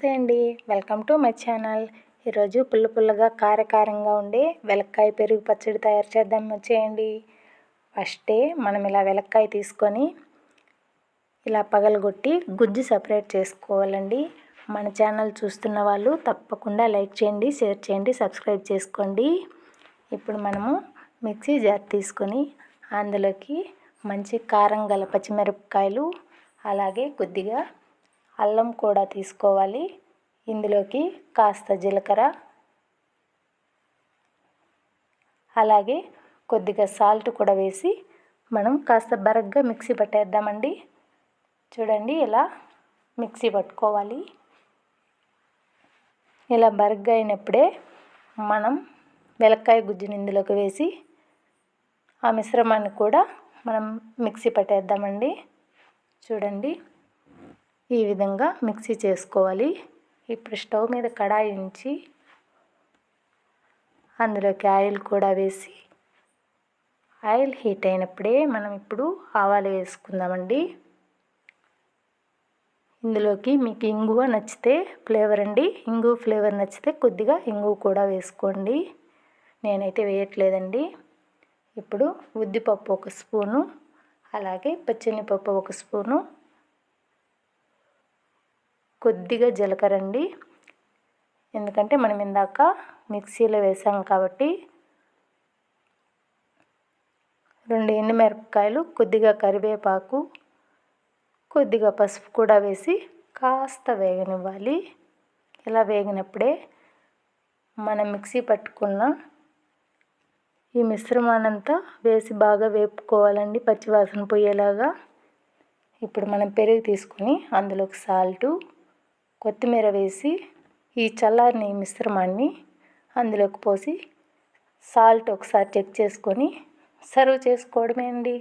నమస్తే అండి. Welcome to my channel. ఈరోజు పుల్ల పుల్లగా కారకారంగా ఉండే వెలక్కాయ పెరుగు పచ్చడి తయారు చేద్దాం వచ్చేయండి. ఫస్టే మనం ఇలా వెలక్కాయ తీసుకొని ఇలా పగలగొట్టి గుజ్జు సపరేట్ చేసుకోవాలండి. మన ఛానల్ చూస్తున్న వాళ్ళు తప్పకుండా లైక్ చేయండి షేర్ చేయండి సబ్స్క్రైబ్ చేసుకోండి. ఇప్పుడు మనము మిక్సీ జార్ తీసుకొని అందులోకి మంచి కారం గల పచ్చిమిరపకాయలు అలాగే కొద్దిగా అల్లం కూడా తీసుకోవాలి. ఇందులోకి కాస్త జీలకర్ర. అలాగే కొద్దిగా సాల్ట్ కూడా వేసి మనం కాస్త బరగ్గా మిక్సీ పట్టేద్దామండి. చూడండి ఇలా మిక్సీ పట్టుకోవాలి. ఇలా బరగ్గా అయినప్పుడే మనం వెలక్కాయ గుజ్జుని ఇందులోకి వేసి ఆ మిశ్రమాన్ని కూడా మనం మిక్సీ పట్టేద్దామండి. చూడండి ఈ విధంగా మిక్సీ చేసుకోవాలి. ఇప్పుడు స్టవ్ మీద కడాయి ఉంచి అందులోకి ఆయిల్ కూడా వేసి ఆయిల్ హీట్ అయినప్పుడే మనం ఇప్పుడు ఆవాలు వేసుకుందామండి. ఇందులోకి మీకు ఇంగువ నచ్చితే ఫ్లేవర్ అండి. ఇంగు ఫ్లేవర్ నచ్చితే కొద్దిగా ఇంగువ కూడా వేసుకోండి. నేనైతే వేయట్లేదండి. ఇప్పుడు ఉద్దిపప్పు ఒక స్పూను అలాగే పచ్చెనిపప్పు ఒక స్పూను కొద్దిగా జీలకర్ర అండి. ఎందుకంటే మనం ఇందాక మిక్సీలో వేసాం కాబట్టి రెండు ఎండుమిరపకాయలు కొద్దిగా కరివేపాకు కొద్దిగా పసుపు కూడా వేసి కాస్త వేగనివ్వాలి. ఇలా వేగినప్పుడే మనం మిక్సీ పట్టుకున్న ఈ మిశ్రమానంతా వేసి బాగా వేపుకోవాలండి పచ్చివాసన పోయేలాగా. ఇప్పుడు మనం పెరుగు తీసుకుని అందులోకి సాల్టు కొత్తిమీర వేసి ఈ చల్లారిన మిశ్రమాన్ని అందులోకి పోసి సాల్ట్ ఒకసారి చెక్ చేసుకొని సర్వ్ చేసుకోవడమే అండి